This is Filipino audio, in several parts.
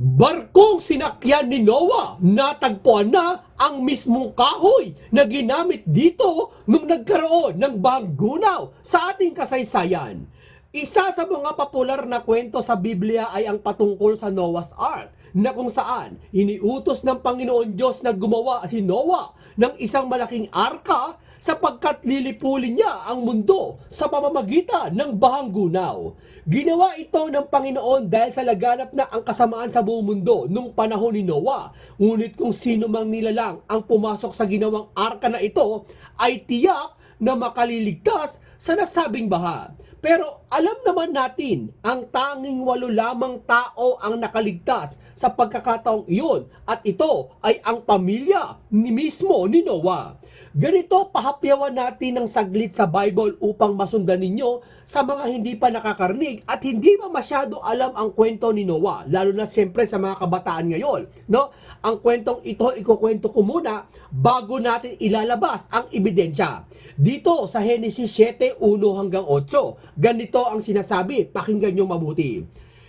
Barkong sinakyan ni Noah, natagpuan na ang mismong kahoy na ginamit dito nung nagkaroon ng banggunaw sa ating kasaysayan. Isa sa mga popular na kwento sa Biblia ay ang patungkol sa Noah's Ark na kung saan iniutos ng Panginoon Diyos na gumawa si Noah ng isang malaking arka sapagkat lilipulin niya ang mundo sa pamamagitan ng bahang gunaw. Ginawa ito ng Panginoon dahil sa laganap na ang kasamaan sa buong mundo nung panahon ni Noah. Ngunit kung sino mang nilalang ang pumasok sa ginawang arka na ito ay tiyak na makaliligtas sa nasabing baha. Pero alam naman natin, ang tanging walo lamang tao ang nakaligtas sa pagkakataong iyon at ito ay ang pamilya ni mismo ni Noah. Ganito pahapyawan natin ng saglit sa Bible upang masundan ninyo sa mga hindi pa nakakarinig at hindi pa masyado alam ang kwento ni Noah, lalo na siyempre sa mga kabataan ngayon. No? Ang kwentong ito, ikukwento ko muna bago natin ilalabas ang ebidensya. Dito sa Genesis 7, 1 hanggang 8, ganito ang sinasabi, pakinggan nyo mabuti.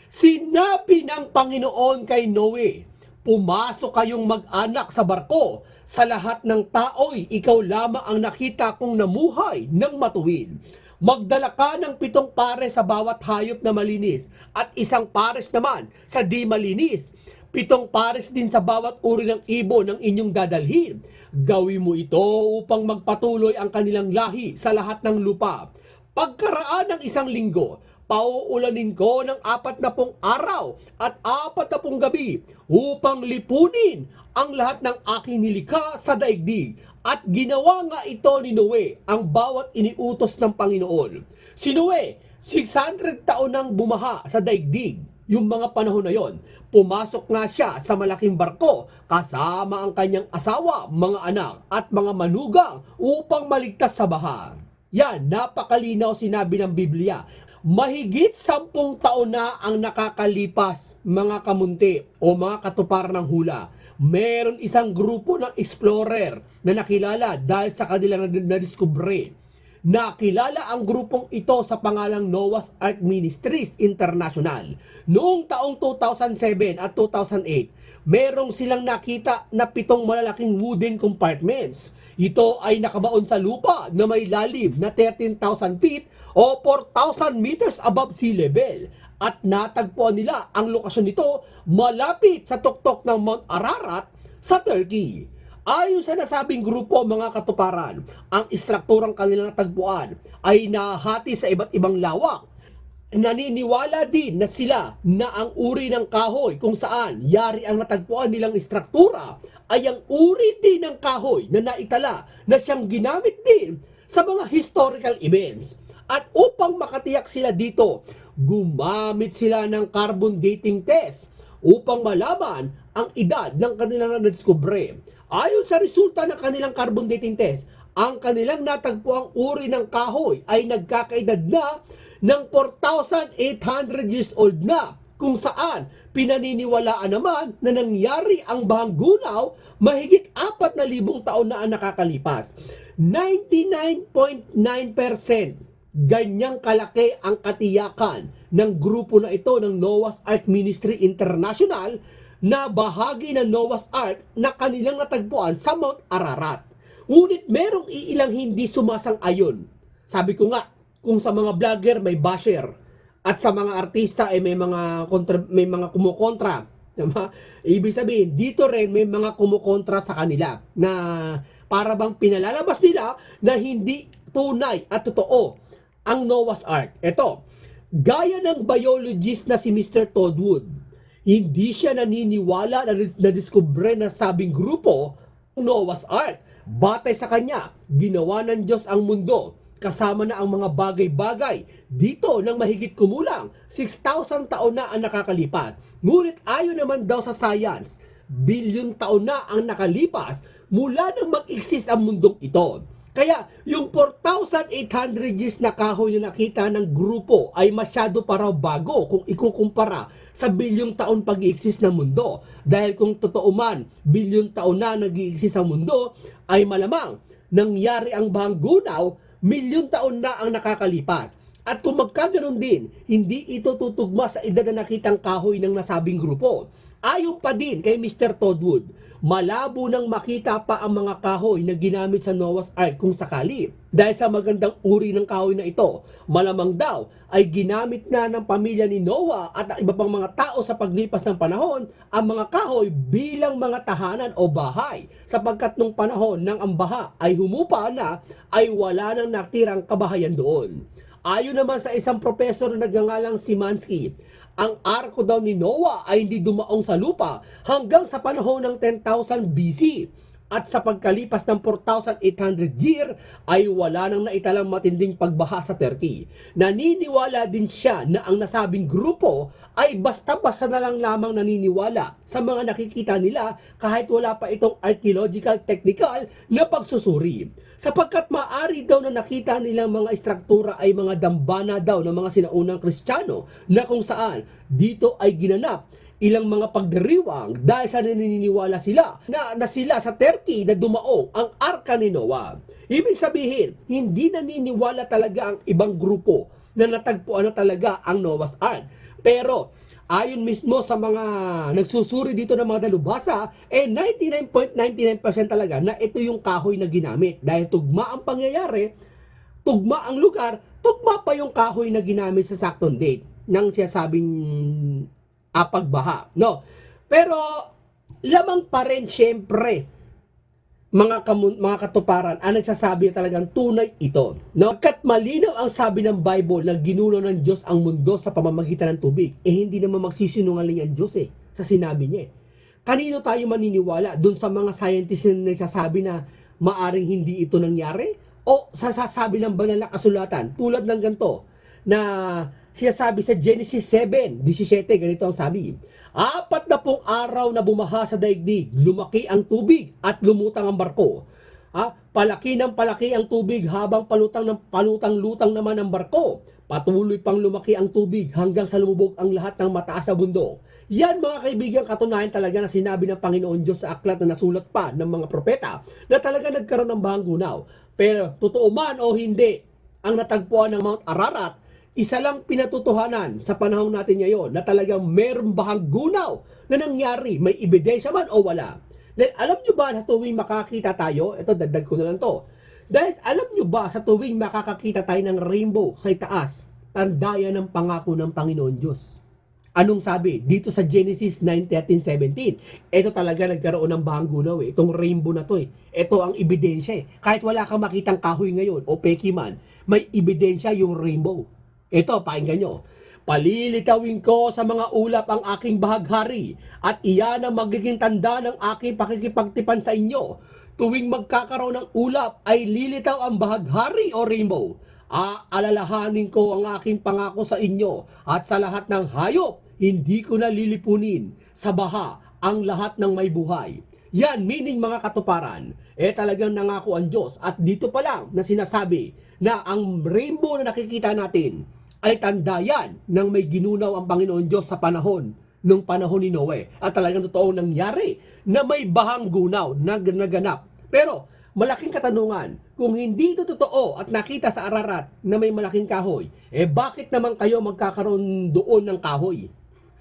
Sinabi ng Panginoon kay Noe, Pumasok kayong mag-anak sa barko. Sa lahat ng tao'y ikaw lamang ang nakita kong namuhay ng matuwid. Magdala ka ng pitong pares sa bawat hayop na malinis at isang pares naman sa di malinis. Pitong pares din sa bawat uri ng ibon ng inyong dadalhin. Gawin mo ito upang magpatuloy ang kanilang lahi sa lahat ng lupa. Pagkaraan ng isang linggo, pauulanin ko ng apat na pong araw at apat na pong gabi upang lipunin ang lahat ng aking nilikha sa daigdig. At ginawa nga ito ni Noe ang bawat iniutos ng Panginoon. Si Noe, 600 taon nang bumaha sa daigdig. Yung mga panahon na yon, pumasok nga siya sa malaking barko kasama ang kanyang asawa, mga anak at mga manugang upang maligtas sa baha. Yan, napakalinaw sinabi ng Biblia. Mahigit sampung taon na ang nakakalipas mga kamunti o mga katuparan ng hula. Meron isang grupo ng explorer na nakilala dahil sa kanilang nadiskubre. Nakilala ang grupong ito sa pangalang Noah's Ark Ministries International. Noong taong 2007 at 2008, merong silang nakita na pitong malalaking wooden compartments. Ito ay nakabaon sa lupa na may lalim na 13,000 feet o 4,000 meters above sea level. At natagpuan nila ang lokasyon nito malapit sa tuktok ng Mount Ararat sa Turkey. Ayon sa nasabing grupo mga katuparan, ang istrukturang kanilang natagpuan ay nahati sa iba't ibang lawak. Naniniwala din na sila na ang uri ng kahoy kung saan yari ang natagpuan nilang istruktura ay ang uri din ng kahoy na naitala na siyang ginamit din sa mga historical events. At upang makatiyak sila dito, gumamit sila ng carbon dating test upang malaman ang edad ng kanilang nadiskubre. Ayon sa resulta ng kanilang carbon dating test, ang kanilang natagpuang uri ng kahoy ay nagkakaedad na ng 4,800 years old na kung saan pinaniniwalaan naman na nangyari ang bahang gunaw mahigit 4,000 taon na ang nakakalipas. 99.9% ganyang kalaki ang katiyakan ng grupo na ito ng Noah's Ark Ministry International na bahagi ng Noah's Ark na kanilang natagpuan sa Mount Ararat. Ngunit merong iilang hindi sumasang-ayon. Sabi ko nga, kung sa mga vlogger may basher at sa mga artista ay may mga kontra, may mga kumukontra. Diba? Ibig sabihin, dito rin may mga kumukontra sa kanila na para bang pinalalabas nila na hindi tunay at totoo ang Noah's Ark. Ito, gaya ng biologist na si Mr. Todd Wood, hindi siya naniniwala na nadiskubre na sabing grupo ang Noah's Ark. Batay sa kanya, ginawa ng Diyos ang mundo kasama na ang mga bagay-bagay dito ng mahigit kumulang 6,000 taon na ang nakakalipas. Ngunit ayon naman daw sa science, bilyon taon na ang nakalipas mula nang mag-exist ang mundong ito. Kaya yung 4,800 years na kahoy na nakita ng grupo ay masyado pa raw bago kung ikukumpara sa bilyong taon pag-exist ng mundo. Dahil kung totoo man, bilyong taon na nag-exist ang mundo, ay malamang nangyari ang bahang gunaw milyon taon na ang nakakalipas. At kung magkaganon din, hindi ito tutugma sa edad na nakitang kahoy ng nasabing grupo. Ayon pa din kay Mr. Toddwood, malabo nang makita pa ang mga kahoy na ginamit sa Noah's Ark kung sakali. Dahil sa magandang uri ng kahoy na ito, malamang daw ay ginamit na ng pamilya ni Noah at ang iba pang mga tao sa paglipas ng panahon ang mga kahoy bilang mga tahanan o bahay sapagkat nung panahon ng ang baha ay humupa na ay wala nang natirang kabahayan doon. Ayon naman sa isang profesor na nagngangalang si Mansky, ang arko daw ni Noah ay hindi dumaong sa lupa hanggang sa panahon ng 10,000 BC. At sa pagkalipas ng 4,800 year ay wala nang naitalang matinding pagbaha sa Turkey. Naniniwala din siya na ang nasabing grupo ay basta-basta na lang lamang naniniwala sa mga nakikita nila kahit wala pa itong archaeological technical na pagsusuri. Sapagkat maari daw na nakita nilang mga istruktura ay mga dambana daw ng mga sinaunang Kristiyano na kung saan dito ay ginanap ilang mga pagdiriwang dahil sa naniniwala sila na, na sila sa Turkey na dumaong ang Arka ni Noah. Ibig sabihin, hindi naniniwala talaga ang ibang grupo na natagpuan na talaga ang Noah's Ark. Pero ayon mismo sa mga nagsusuri dito ng mga dalubhasa, eh 99.99% talaga na ito yung kahoy na ginamit. Dahil tugma ang pangyayari, tugma ang lugar, tugma pa yung kahoy na ginamit sa saktong date ng siyasabing apagbaha. No? Pero lamang pa rin syempre mga kamun, mga katuparan ang nagsasabi na talagang tunay ito. No? Kat malinaw ang sabi ng Bible na ginulo ng Diyos ang mundo sa pamamagitan ng tubig. Eh hindi naman magsisinungaling ang Diyos eh sa sinabi niya eh. Kanino tayo maniniwala? Doon sa mga scientists na nagsasabi na maaring hindi ito nangyari? O sa sasabi ng banal na kasulatan tulad ng ganito na siya sabi sa Genesis 7, 17, ganito ang sabi. Apat na pong araw na bumaha sa daigdig, lumaki ang tubig at lumutang ang barko. Ha? Palaki ng palaki ang tubig habang palutang ng palutang-lutang naman ang barko. Patuloy pang lumaki ang tubig hanggang sa lumubog ang lahat ng mataas sa bundok. Yan mga kaibigan, katunayan talaga na sinabi ng Panginoon Diyos sa aklat na nasulat pa ng mga propeta na talaga nagkaroon ng bahang gunaw. Pero totoo man o hindi, ang natagpuan ng Mount Ararat isa lang pinatutuhanan sa panahon natin ngayon na talagang merong bahang gunaw na nangyari, may ebidensya man o wala. Dahil alam nyo ba sa tuwing makakita tayo, ito dagdag ko na lang to, dahil alam nyo ba sa tuwing makakakita tayo ng rainbow sa itaas, tandaya ng pangako ng Panginoon Diyos. Anong sabi? Dito sa Genesis 9.13.17, ito talaga nagkaroon ng bahang gunaw eh. Itong rainbow na to eh. Ito ang ebidensya eh. Kahit wala kang makitang kahoy ngayon o peki man, may ebidensya yung rainbow. Ito, pakinggan nyo. Palilitawin ko sa mga ulap ang aking bahaghari at iyan ang magiging tanda ng aking pakikipagtipan sa inyo. Tuwing magkakaroon ng ulap ay lilitaw ang bahaghari o rainbow. Aalalahanin ko ang aking pangako sa inyo at sa lahat ng hayop, hindi ko na lilipunin sa baha ang lahat ng may buhay. Yan, meaning mga katuparan, eh talagang nangako ang Diyos at dito pa lang na sinasabi na ang rainbow na nakikita natin ay tanda yan ng may ginunaw ang Panginoon Diyos sa panahon nung panahon ni Noe. At talagang totoong nangyari na may bahang gunaw na naganap. Pero malaking katanungan, kung hindi ito totoo at nakita sa Ararat na may malaking kahoy, eh bakit naman kayo magkakaroon doon ng kahoy?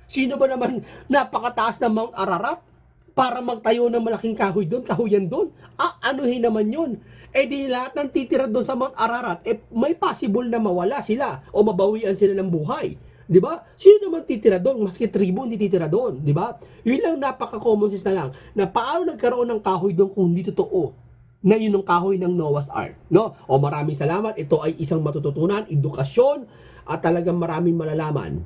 Sino ba naman napakataas ng Mount Ararat? Para magtayo ng malaking kahoy doon, kahoyan doon. Ah, anuhin naman yun. Eh di lahat ng titira doon sa Mount Ararat, eh may possible na mawala sila o mabawian sila ng buhay. 'Di ba? Sino naman titira doon? Maski tribo hindi titira doon, 'di ba? Yun lang napaka-common sense na lang na paano nagkaroon ng kahoy doon kung hindi totoo na yun ang kahoy ng Noah's Ark, no? O maraming salamat. Ito ay isang matututunan, edukasyon at talagang maraming malalaman